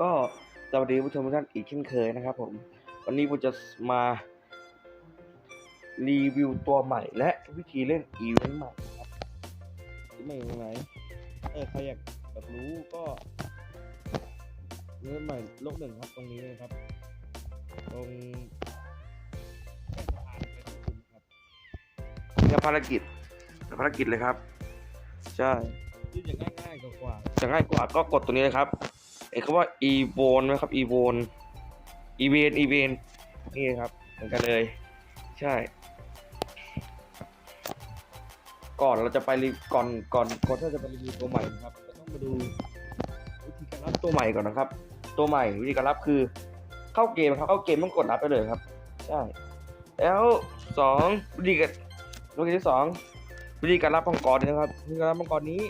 ก็สวัสดีผู้ชมทุกท่านอีกเช่นเคยนะครับผม วันนี้ผมจะมารีวิวตัวใหม่และวิธีเล่นอีเวนต์ใหม่นะครับที่ไม่ยังไงเออใครอยากแบบรู้ก็เล่นใหม่โลกหนึ่งครับตรงนี้เลยครับ ตรงแค่สะพานไปที่คุณครับนี่ภารกิจภารกิจเลยครับ ใช่ที่จะง่ายๆกว่าจะง่ายกว่าก็กดตัวนี้เลยครับ ไอ้คำว่า e v o n นะครับ e v o n e v e n e v e n นี่ครับเหมือนกันเลย ใช่ ก่อนเราจะไปรีก่อนก่อนก่อนที่เราจะไปรีวิวตัวใหม่นะครับเราต้องมาดูวิธีการรับตัวใหม่ก่อนนะครับ ตัวใหม่วิธีการรับคือ เข้าเกมครับเข้าเกมต้องกดรับไปเลยครับ ใช่ แล้วสองวิธีการวิธีที่สองวิธีการรับมังกรนะครับวิธีการรับมังกรนี้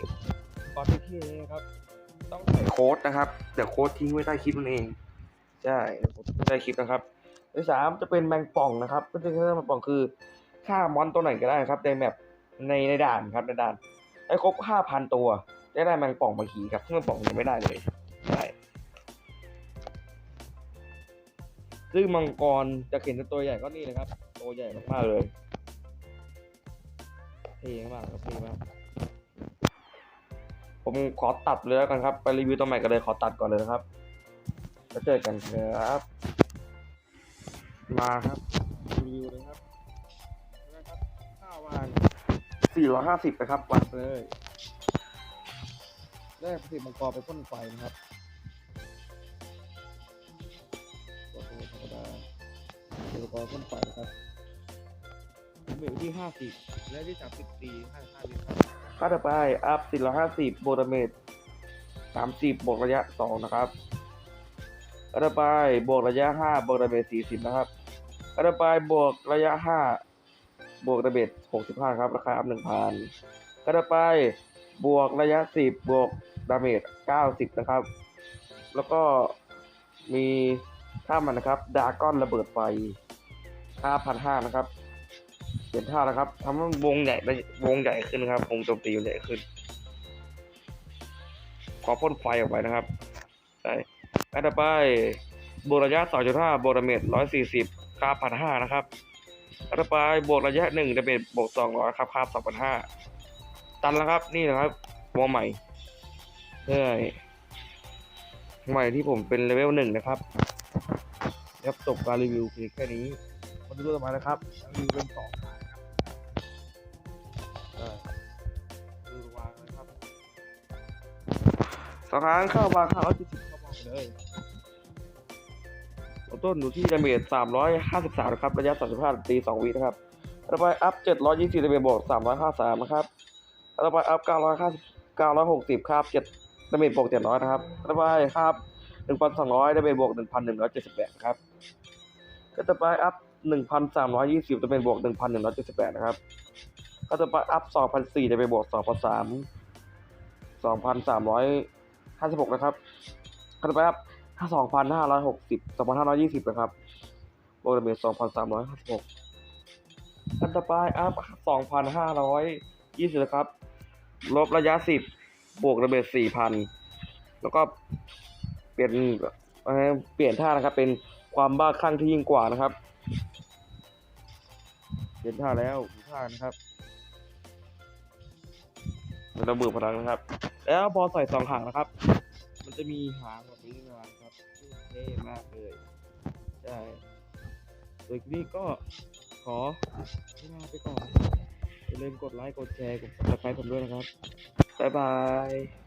มังกรที่ที่นะครับ ต้องใส่โค้ดนะครับ เดี๋ยวโค้ดทิ้งไว้ใต้คลิปนั่นเอง ใช่ใต้คลิปนะครับที่สามจะเป็นแมงป่องนะครับก็คือแมงป่องคือฆ่ามอนตัวไหนก็ได้ครับ ในแมปในในด่านครับในด่านให้ครบห้าพันตัวจะได้แมงป่องมาขี่ครับซึ่งแมงป่องยังไม่ได้เลยใช่ซึ่งมังกรจะเห็นเป็นตัวใหญ่ก็นี่เลยครับ ตัวใหญ่มากๆเลยเท่มากครับเท่มาก ผมขอตัดเลยแล้วกันครับ ไปรีวิวตัวใหม่กันเลยขอตัดก่อนเลยนะครับแล้วเจอกันครับ มาครับรีวิวเลยครับนะครับข้าววานสี่ร้อยห้าสิบนะครับวางไปเลยแรกผลิตมังกรไปพ่นไฟนะครับตัวธรรมดาผลิตมังกรพ่นไฟนะครับเบลที่ห้าสิบและที่สามสิบสี่ห้าห้าสิบครับ ค่าต่อไป อัพ450โบราเมต30บวกระยะ2นะครับค่าต่อไปบวกระยะ5บวกรเมต40นะครับค่าต่อไปบวกระยะ5บวกระเมต65ครับ ราคาอัพ1,000ค่าต่อไปบวกระยะ10บวกดาเมจ90นะครับ แล้วก็มีท่ามันนะครับดาก้อนระเบิดไฟค่า1,500นะครับ เปลี่ยนท่านะครับทำให้วงใหญ่ได้วงใหญ่ขึ้นครับวงโจมตีใหญ่ขึ้น ขอพ่นไฟออกไปนะครับใช่อันต่อไปบวกระยะ 2.5บวกดาเมจ140 ค่าพันห้านะครับอันต่อไปบวกระยะ1ดาเมจบวก200ครับค่า2,500 ตันแล้วครับนี่นะครับวงใหม่เฮ้ยใหม่ที่ผมเป็นเลเวลหนึ่งนะครับครับจบการรีวิวเพียงแค่นี้มาดูตัวต่อมานะครับรีวิวเป็นสอง สองครั้งเข้าวางข้าวร้อยเจ็ดสิบเข้าวางเลยต้นอยู่ที่ดาเมจสามร้อยห้าสิบสามนะครับ ระยะสามสิบห้าตีสองวินะครับต่อไปอัพเจ็ดร้อยยี่สิบดาเมจบวกสามร้อยห้าสามนะครับต่อไปอัพเก้าร้อยห้าสิบเก้าร้อยหกสิบครับเจ็ดดาเมจบวกเจ็ดร้อยนะครับต่อไปครับหนึ่งพันสองร้อยดาเมจบวกหนึ่งพันหนึ่งร้อยเจ็ดสิบแปดครับก็จะไปอัพหนึ่งพันสามร้อยยี่สิบจะเป็นบวกหนึ่งพันหนึ่งร้อยเจ็ดสิบแปดนะครับก็จะไปอัพสองพันสี่จะไปบวกสองพันสามสองพันสามร้อย งพันสามสองพันสามร้อยห้าสิบหกนะครับก็จะไปอัพห้าสองพันห้าร้อยหกสิบสองพันห้าร้อยยี่สิบนะครับบวกดาเมจสองพันสามร้อยห้าสิบหกก็จะไปอัพสองพันห้าร้อยยี่สิบนะครับ ลบระยะสิบบวกดาเมจสี่พันแล้วก็เปลี่ยนเอ่อเปลี่ยนท่านะครับ เป็นความบ้าคลั่งที่ยิ่งกว่านะครับ เปลี่ยนท่าแล้วดูท่านะครับ มันระเบิดพลังนะครับ แล้วพอใส่สองหางนะครับ มันจะมีหางแบบนี้มาครับเท่มากเลยใช่โดยนี้ก็ขอลาไปก่อนอย่าลืมกดไลค์กดแชร์กดติดตามผมด้วยนะครับบ๊ายบาย